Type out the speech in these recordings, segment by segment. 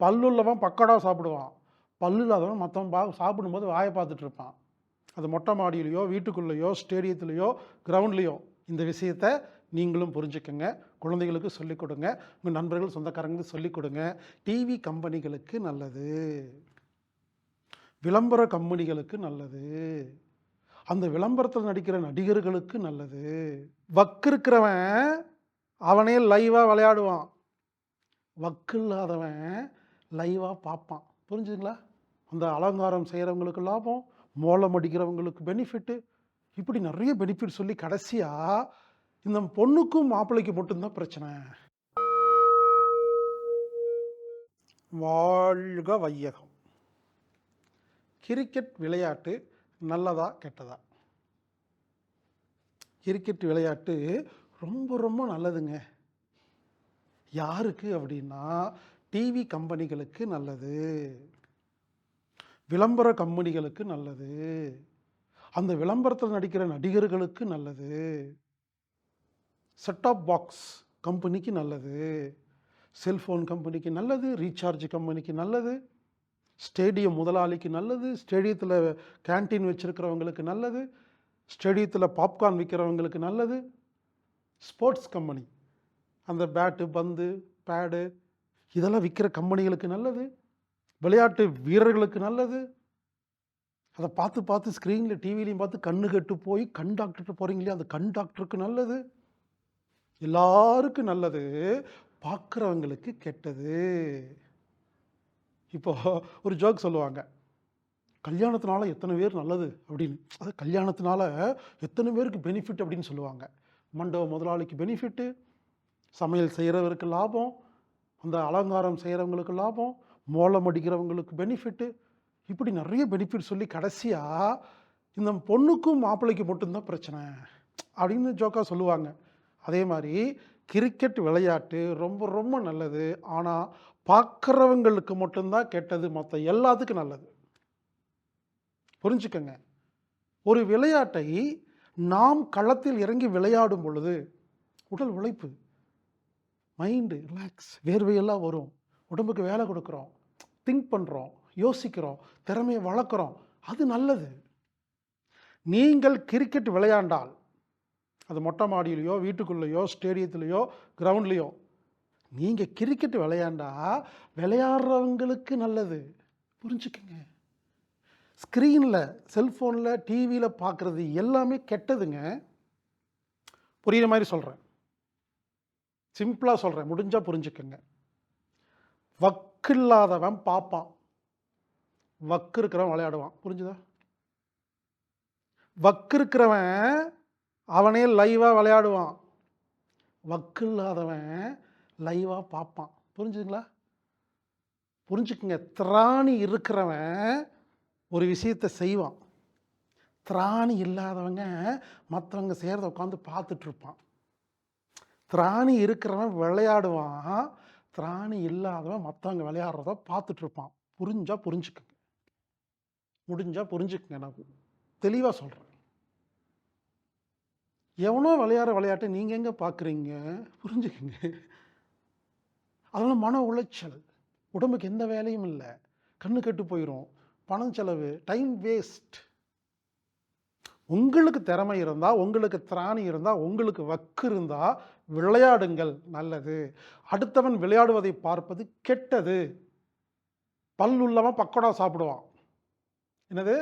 பல்லுள்ளவன் பக்கடாக சாப்பிடுவான். பல்லு இல்லாதவன் மற்றவன் பா சாப்பிடும்போது வாயை பார்த்துட்டு இருப்பான். அது மொட்டை மாடியிலையோ வீட்டுக்குள்ளேயோ ஸ்டேடியத்துலேயோ கிரவுண்ட்லேயோ இந்த விஷயத்தை நீங்களும் புரிஞ்சுக்கோங்க. குழந்தைகளுக்கு சொல்லிக் கொடுங்க. உங்கள் நண்பர்கள் சொந்தக்காரங்களுக்கு சொல்லிக் கொடுங்க. டிவி கம்பெனிகளுக்கு நல்லது. விளம்பர கம்பெனிகளுக்கு நல்லது. அந்த விளம்பரத்தில் நடிக்கிற நடிகர்களுக்கு நல்லது. வக்கு இருக்கிறவன் அவனே லைவாக விளையாடுவான். வக்கு இல்லாதவன் லைவாக பார்ப்பான். புரிஞ்சுதுங்களா? அந்த அலங்காரம் செய்கிறவங்களுக்கு லாபம் மோளம் அடிக்கிறவங்களுக்கு பெனிஃபிட்டு இப்படி நிறைய பெனிஃபிட் சொல்லி கடைசியாக இந்த பொண்ணுக்கும் மாப்பிள்ளைக்கு மட்டும்தான் பிரச்சனை. வாழ்க வையகம். கிரிக்கெட் விளையாட்டு நல்லதா கெட்டதா? கிரிக்கெட் விளையாட்டு ரொம்ப ரொம்ப நல்லதுங்க. யாருக்கு அப்படின்னா டிவி கம்பெனிகளுக்கு நல்லது. விளம்பர கம்பெனிகளுக்கு நல்லது. அந்த விளம்பரத்தில் நடிக்கிற நடிகர்களுக்கு நல்லது. செட்டாப் பாக்ஸ் கம்பெனிக்கு நல்லது. செல்ஃபோன் கம்பெனிக்கு நல்லது. ரீசார்ஜ் கம்பெனிக்கு நல்லது. ஸ்டேடியம் முதலாளிக்கு நல்லது. ஸ்டேடியத்தில் கேண்டீன் வச்சுருக்கிறவங்களுக்கு நல்லது. ஸ்டேடியத்தில் பாப்கார்ன் விற்கிறவங்களுக்கு நல்லது. ஸ்போர்ட்ஸ் கம்பெனி அந்த பேட்டு பந்து பேடு இதெல்லாம் விற்கிற கம்பெனிகளுக்கு நல்லது. விளையாட்டு வீரர்களுக்கு நல்லது. அதை பார்த்து பார்த்து ஸ்க்ரீனில் டிவிலையும் பார்த்து கண்ணு கெட்டு போய் கண் டாக்டர்கிட்ட போகிறீங்களே அந்த கண் டாக்டருக்கு நல்லது. எல்லாருக்கும் நல்லது. பார்க்குறவங்களுக்கு கெட்டது. இப்போ ஒரு ஜோக் சொல்லுவாங்க. கல்யாணத்தினால எத்தனை பேர் நல்லது அப்படின்னு. அது கல்யாணத்தினால எத்தனை பேருக்கு பெனிஃபிட் அப்படின்னு சொல்லுவாங்க. மண்டப முதலாளிக்கு பெனிஃபிட்டு சமையல் செய்கிறவருக்கு லாபம் அந்த அலங்காரம் செய்கிறவங்களுக்கு லாபம் மோளம் அடிக்கிறவங்களுக்கு பெனிஃபிட்டு இப்படி நிறைய பெனிஃபிட் சொல்லி கடைசியாக இந்த பொண்ணுக்கும் மாப்பிள்ளைக்கு மட்டும்தான் பிரச்சனை. அப்படின்னு ஜோக்கா சொல்லுவாங்க. அதே மாதிரி கிரிக்கெட் விளையாட்டு ரொம்ப ரொம்ப நல்லது. ஆனால் பார்க்குறவங்களுக்கு மட்டும்தான் கெட்டது மற்ற எல்லாத்துக்கும் நல்லது. புரிஞ்சுக்கங்க. ஒரு விளையாட்டை நாம் களத்தில் இறங்கி விளையாடும் பொழுது உடல் உழைப்பு. மைண்டு ரிலாக்ஸ் வேர்வையெல்லாம் வரும். உடம்புக்கு வேலை கொடுக்குறோம். திங்க் பண்ணுறோம் யோசிக்கிறோம். திறமையை வளர்க்குறோம். அது நல்லது. நீங்கள் கிரிக்கெட் விளையாண்டால் அது மொட்டை மாடியிலையோ வீட்டுக்குள்ளேயோ ஸ்டேடியத்துலேயோ கிரவுண்ட்லேயோ நீங்கள் கிரிக்கெட் விளையாண்டா விளையாடுறவங்களுக்கு நல்லது. புரிஞ்சுக்கங்க. ஸ்க்ரீனில் செல்ஃபோனில் டிவியில் பார்க்குறது எல்லாமே கெட்டதுங்க. புரிகிற மாதிரி சொல்கிறேன் சிம்பிளாக சொல்கிறேன் முடிஞ்சால் புரிஞ்சுக்கோங்க. வக்கு இல்லாதவன் பார்ப்பான் வக்கு இருக்கிறவன் விளையாடுவான். புரிஞ்சுதா? வக்கு இருக்கிறவன் அவனே லைவாக விளையாடுவான். வக்கு இல்லாதவன் லைவாக பார்ப்பான் புரிஞ்சுதுங்களா? புரிஞ்சுக்குங்க. திராணி இருக்கிறவன் ஒரு விஷயத்தை செய்வான். திராணி இல்லாதவங்க மற்றவங்க செய்கிறத உட்காந்து பார்த்துட்ருப்பான் திராணி இருக்கிறவன் விளையாடுவான். திராணி இல்லாதவன் மற்றவங்க விளையாடுறத பார்த்துட்டு இருப்பான் புரிஞ்சா புரிஞ்சுக்குங்க. முடிஞ்சால் புரிஞ்சுக்குங்க நான் தெளிவாக சொல்கிறேன் எவனோ விளையாடுற விளையாட்டை நீங்கள் எங்கே பார்க்குறீங்க? புரிஞ்சுக்குங்க. அதனால் மன உளைச்சல். உடம்புக்கு எந்த வேலையும் இல்லை. கண்ணு கெட்டு போயிடும் பணம் செலவு. Time waste. உங்களுக்கு திறமை இருந்தால் உங்களுக்கு திராணி இருந்தால் உங்களுக்கு வக்கு இருந்தால் விளையாடுங்கள் நல்லது. அடுத்தவன் விளையாடுவதை பார்ப்பது கெட்டது. பல்லுள்ளவன் பக்கோடா சாப்பிடுவான். என்னது?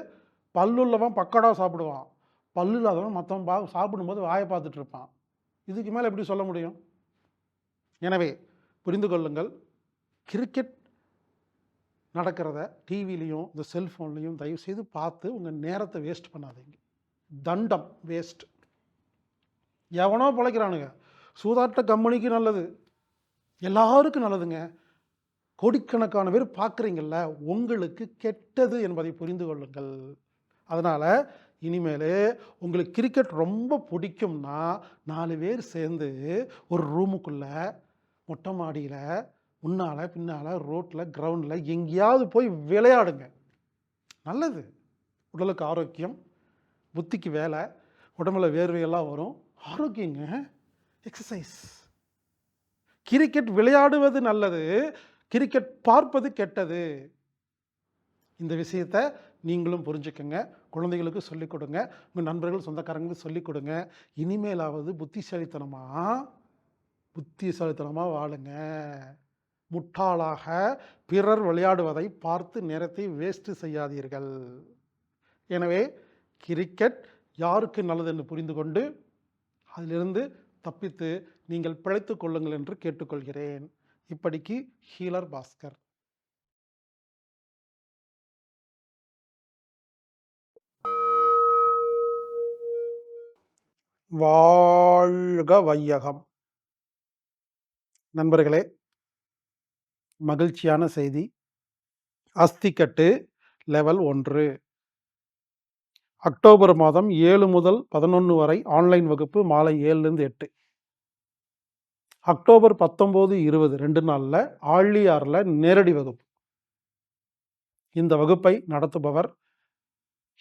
பல்லுள்ளவன் பக்கோடா சாப்பிடுவான். பல்லு இல்லாதவன் மற்றவன் பா சாப்பிடும்போது வாயை பார்த்துட்டு இருப்பான். இதுக்கு மேலே எப்படி சொல்ல முடியும்? எனவே புரிந்து கொள்ளுங்கள். கிரிக்கெட் நடக்கிறத டிவிலையும் இந்த செல்ஃபோன்லேயும் தயவுசெய்து பார்த்து உங்கள் நேரத்தை வேஸ்ட் பண்ணாதீங்க. தண்டம் வேஸ்ட். எவனோ பிழைக்கிறானுங்க. சூதாட்ட கம்பெனிக்கு நல்லது. எல்லாருக்கும் நல்லதுங்க. கோடிக்கணக்கான பேர் பார்க்குறீங்கள்ல உங்களுக்கு கெட்டது என்பதை புரிந்து கொள்ளுங்கள். அதனால் இனிமேல் உங்களுக்கு கிரிக்கெட் ரொம்ப பிடிக்கும்னா நாலு பேர் சேர்ந்து ஒரு ரூமுக்குள்ளே மொட்டை மாடியில் முன்னால் பின்னால் ரோட்டில் கிரவுண்டில் எங்கேயாவது போய் விளையாடுங்க. நல்லது. உடலுக்கு ஆரோக்கியம் புத்திக்கு வேலை உடம்புல வேர்வையெல்லாம் வரும். ஆரோக்கியங்க. எக்ஸசைஸ் கிரிக்கெட் விளையாடுவது நல்லது கிரிக்கெட் பார்ப்பது கெட்டது. இந்த விஷயத்த நீங்களும் புரிஞ்சுக்கங்க. குழந்தைகளுக்கு சொல்லிக் கொடுங்க. உங்கள் நண்பர்கள் சொந்தக்காரங்களுக்கு சொல்லிக் கொடுங்க. இனிமேலாவது புத்திசாலித்தனமாக புத்திசாலித்தனமாக வாழுங்க. முட்டாளாக பிறர் விளையாடுவதை பார்த்து நேரத்தை வேஸ்ட்டு செய்யாதீர்கள். எனவே கிரிக்கெட் யாருக்கு நல்லது என்று புரிந்து கொண்டு அதிலிருந்து தப்பித்து நீங்கள் பிழைத்து கொள்ளுங்கள் என்று கேட்டுக்கொள்கிறேன். இப்படிக்கு ஹீலர் பாஸ்கர். வாழ்க வையகம். நண்பர்களே மகிழ்ச்சியான செய்தி. அஸ்திக்கட்டு லெவல் ஒன்று. அக்டோபர் மாதம் ஏழு முதல் பதினொன்று வரை ஆன்லைன் வகுப்பு மாலை ஏழுலேருந்து எட்டு. அக்டோபர் பத்தொம்போது இருபது ரெண்டு நாளில் ஆழியாரில் நேரடி வகுப்பு. இந்த வகுப்பை நடத்துபவர்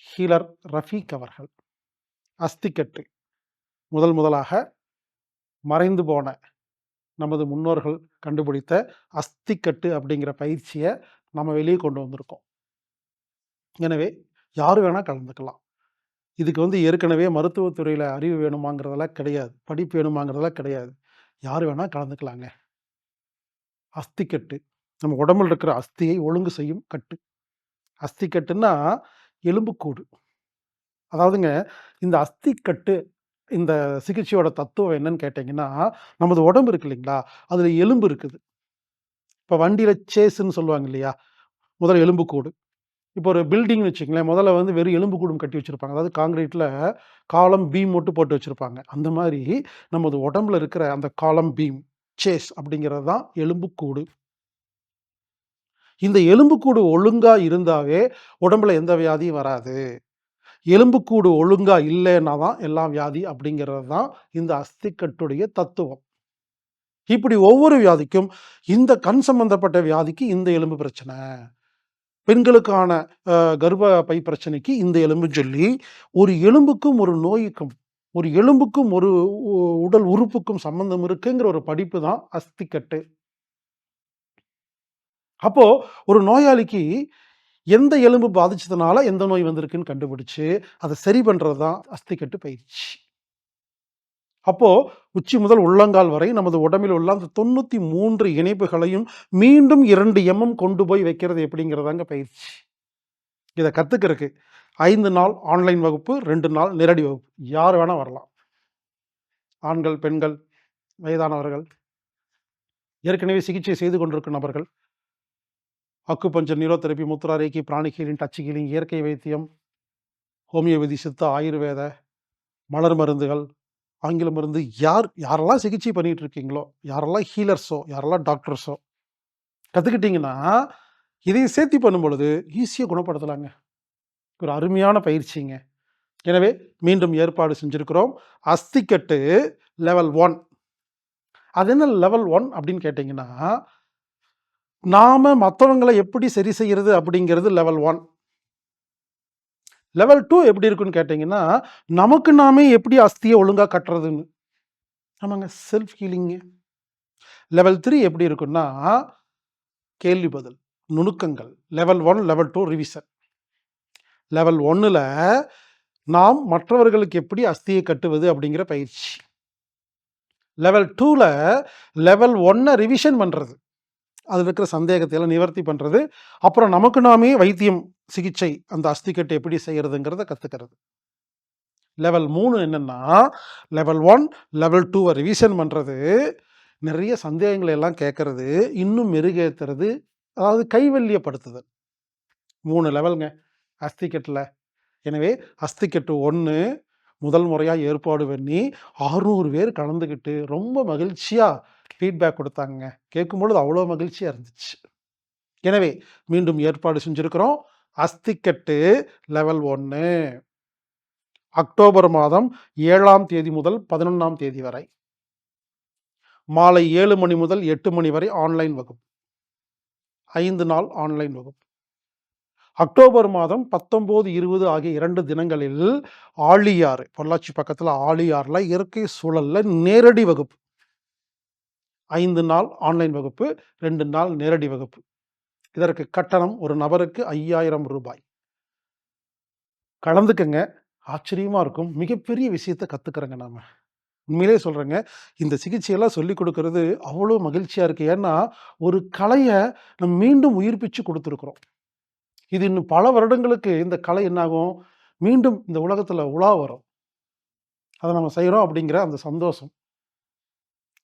ஹீலர் ரஃபீக் அவர்கள். அஸ்திக்கட்டு முதல் முதலாக மறைந்து போன நமது முன்னோர்கள் கண்டுபிடித்த அஸ்திக்கட்டு அப்படிங்கிற பயிற்சியை நம்ம வெளியே கொண்டு வந்திருக்கோம். எனவே யார் வேணால் கலந்துக்கலாம். இதுக்கு வந்து ஏற்கனவே மருத்துவத்துறையில் அறிவு வேணுமாங்கிறதெல்லாம் கிடையாது. படிப்பு வேணுமாங்கிறதெல்லாம் கிடையாது. யார் வேணால் கலந்துக்கலாங்க. அஸ்திக்கட்டு நம்ம உடம்புல இருக்கிற அஸ்தியை ஒழுங்கு செய்யும் கட்டு. அஸ்திக்கட்டுன்னா எலும்புக்கூடு. அதாவதுங்க இந்த அஸ்திக்கட்டு இந்த சிகிச்சையோட தத்துவம் என்னன்னு கேட்டிங்கன்னா நமது உடம்பு இருக்கு இல்லைங்களா? அதில் எலும்பு இருக்குது. இப்போ வண்டியில் சேஸுன்னு சொல்லுவாங்க இல்லையா? முதல்ல எலும்புக்கூடு. இப்போ ஒரு பில்டிங்னு வச்சுங்களேன் முதல்ல வந்து வெறும் எலும்பு கூடும் கட்டி வச்சுருப்பாங்க. அதாவது காங்கிரீட்டில் காலம் பீம் மட்டும் போட்டு வச்சுருப்பாங்க. அந்த மாதிரி நமது உடம்புல இருக்கிற அந்த காலம் பீம் சேஸ் அப்படிங்கிறது தான் எலும்புக்கூடு இந்த எலும்புக்கூடு ஒழுங்காக இருந்தாவே உடம்புல எந்த வியாதியும் வராது. எலும்புக்கூடு ஒழுங்காக இல்லைன்னா தான் எல்லாம் வியாதி அப்படிங்கிறது தான் இந்த அஸ்திக்கட்டுடைய தத்துவம். இப்படி ஒவ்வொரு வியாதிக்கும் இந்த கண் சம்பந்தப்பட்ட வியாதிக்கு இந்த எலும்பு பிரச்சனை. பெண்களுக்கான கர்ப்ப பை பிரச்சனைக்கு இந்த எலும்பு சொல்லி ஒரு எலும்புக்கும் ஒரு நோய்க்கும் ஒரு எலும்புக்கும் ஒரு உடல் உறுப்புக்கும் சம்பந்தம் இருக்குங்கிற ஒரு படிப்பு தான் அஸ்திக்கட்டு. அப்போ ஒரு நோயாளிக்கு எந்த எலும்பு பாதிச்சதுனால எந்த நோய் வந்திருக்குன்னு கண்டுபிடிச்சு அதை சரி பண்ணுறது தான் அஸ்திக்கட்டு பயிற்சி. அப்போது உச்சி முதல் உள்ளங்கால் வரை நமது உடம்பில் உள்ள அந்த தொண்ணூற்றி மூன்று இணைப்புகளையும் மீண்டும் இரண்டு எம்எம் கொண்டு போய் வைக்கிறது எப்படிங்கிறதாங்க பயிற்சி. இதை கற்றுக்கிறதுக்கு ஐந்து நாள் ஆன்லைன் வகுப்பு ரெண்டு நாள் நேரடி வகுப்பு. யார் வேணால் வரலாம். ஆண்கள் பெண்கள் வயதானவர்கள் ஏற்கனவே சிகிச்சை செய்து கொண்டிருக்கும் நபர்கள் அக்குபஞ்சர் நியூரோதெரப்பி முத்ரா ரேக்கி பிராணி ஹீலிங் டச் ஹீலிங் இயற்கை வைத்தியம் ஹோமியோபதி சித்த ஆயுர்வேத மலர் மருந்துகள் ஆங்கில மருந்து யார் யாரெல்லாம் சிகிச்சை பண்ணிகிட்டு இருக்கீங்களோ யாரெல்லாம் ஹீலர்ஸோ யாரெல்லாம் டாக்டர்ஸோ கற்றுக்கிட்டிங்கன்னா இதையும் சேர்த்தி பண்ணும் பொழுது ஈஸியாக குணப்படுத்தலாங்க. ஒரு அருமையான பயிற்சிங்க. எனவே மீண்டும் ஏற்பாடு செஞ்சுருக்கிறோம். அஸ்திக்கட்டு லெவல் ஒன் அது என்ன லெவல் ஒன் அப்படின்னு கேட்டிங்கன்னா நாம் மற்றவங்களை எப்படி சரி செய்கிறது அப்படிங்கிறது லெவல் ஒன் லெவல் டூ எப்படி இருக்குன்னு கேட்டிங்கன்னா நமக்கு நாமே எப்படி அஸ்தியை ஒழுங்காக கட்டுறதுன்னு? ஆமாங்க செல்ஃப் ஹீலிங்கு லெவல் த்ரீ எப்படி இருக்குன்னா கேள்வி பதில் நுணுக்கங்கள். Level one level two revision level ஒன்னில் நாம் மற்றவர்களுக்கு எப்படி அஸ்தியை கட்டுவது அப்படிங்கிற பயிற்சி. லெவல் டூவில் லெவல் ஒன்னை ரிவிஷன் பண்ணுறது அதில் இருக்கிற சந்தேகத்தை எல்லாம் நிவர்த்தி பண்ணுறது அப்புறம் நமக்கு நாமே வைத்தியம் சிகிச்சை அந்த அஸ்திக்கட்டு எப்படி செய்கிறதுங்கிறத கற்றுக்கிறது லெவல் மூணு என்னென்னா லெவல் ஒன் லெவல் டூவை ரிவிஷன் பண்ணுறது நிறைய சந்தேகங்களை எல்லாம் கேட்கறது இன்னும் மெருகேற்றுறது அதாவது கைவல்யப்படுத்துதல். மூணு லெவலுங்க அஸ்திக்கட்டில் எனவே அஸ்திக்கட்டு ஒன்று முதல் முறையாக ஏற்பாடு பண்ணி அறுநூறு பேர் கலந்துக்கிட்டு ரொம்ப மகிழ்ச்சியாக ஃபீட்பேக் கொடுத்தாங்க கேட்கும்பொழுது அவ்வளோ மகிழ்ச்சியாக இருந்துச்சு. எனவே மீண்டும் ஏற்பாடு செஞ்சுருக்கிறோம். அஸ்திக்கட்டு லெவல் ஒன்று அக்டோபர் மாதம் ஏழாம் தேதி முதல் பதினொன்றாம் தேதி வரை. மாலை ஏழு மணி முதல் எட்டு மணி வரை ஆன்லைன் வகுப்பு. ஐந்து நாள் ஆன்லைன் வகுப்பு. அக்டோபர் மாதம் பத்தொம்போது இருபது ஆகிய இரண்டு தினங்களில் ஆழியாறு பொள்ளாச்சி பக்கத்தில் ஆழியாறில் இயற்கை சூழலில் நேரடி வகுப்பு. ஐந்து நாள் ஆன்லைன் வகுப்பு ரெண்டு நாள் நேரடி வகுப்பு. இதற்கு கட்டணம் ஒரு நபருக்கு ஐயாயிரம் ரூபாய். கலந்துக்கங்க. ஆச்சரியமாக இருக்கும். மிகப்பெரிய விஷயத்தை கற்றுக்குறோங்க நாம். உண்மையிலே சொல்கிறேங்க இந்த சிகிச்சையெல்லாம் சொல்லி கொடுக்கறது அவ்வளோ மகிழ்ச்சியாக இருக்குது ஏன்னா ஒரு கலையை நம்ம மீண்டும் உயிர்ப்பிச்சு கொடுத்துருக்குறோம். இது இன்னும் பல வருடங்களுக்கு இந்த கலை என்னாகும்? மீண்டும் இந்த உலகத்தில் உலா வரும். அதை நம்ம செய்கிறோம் அப்படிங்கிற அந்த சந்தோஷம்.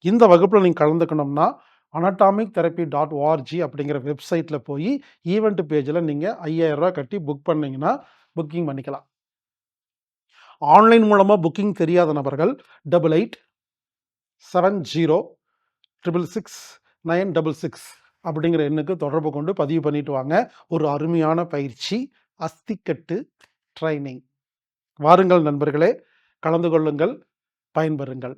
இந்த வகுப்பில் நீங்கள் கலந்துக்கணும்னா அனட்டாமிக் தெரப்பி டாட் ஓஆர்ஜி அப்படிங்கிற வெப்சைட்டில் போய் ஈவெண்ட் பேஜில் நீங்கள் ஐயாயிரம் கட்டி புக் பண்ணிங்கன்னா புக்கிங் பண்ணிக்கலாம். ஆன்லைன் மூலமாக புக்கிங் தெரியாத நபர்கள் double eight seven zero triple six nine double six அப்படிங்கிற எண்ணுக்கு தொடர்பு கொண்டு பதிவு பண்ணிட்டு வாங்க. ஒரு அருமையான பயிற்சி அஸ்திக்கட்டு ட்ரைனிங் வாருங்கள் நண்பர்களே கலந்து கொள்ளுங்கள் பயன்பெறுங்கள்.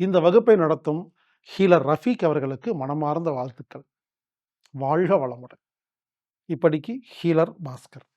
இந்த வகுப்பை நடத்தும் ஹீலர் ரஃபீக் அவர்களுக்கு மனமார்ந்த வாழ்த்துக்கள். வாழ்க வளமுடன். இப்படிக்கு ஹீலர் பாஸ்கர்.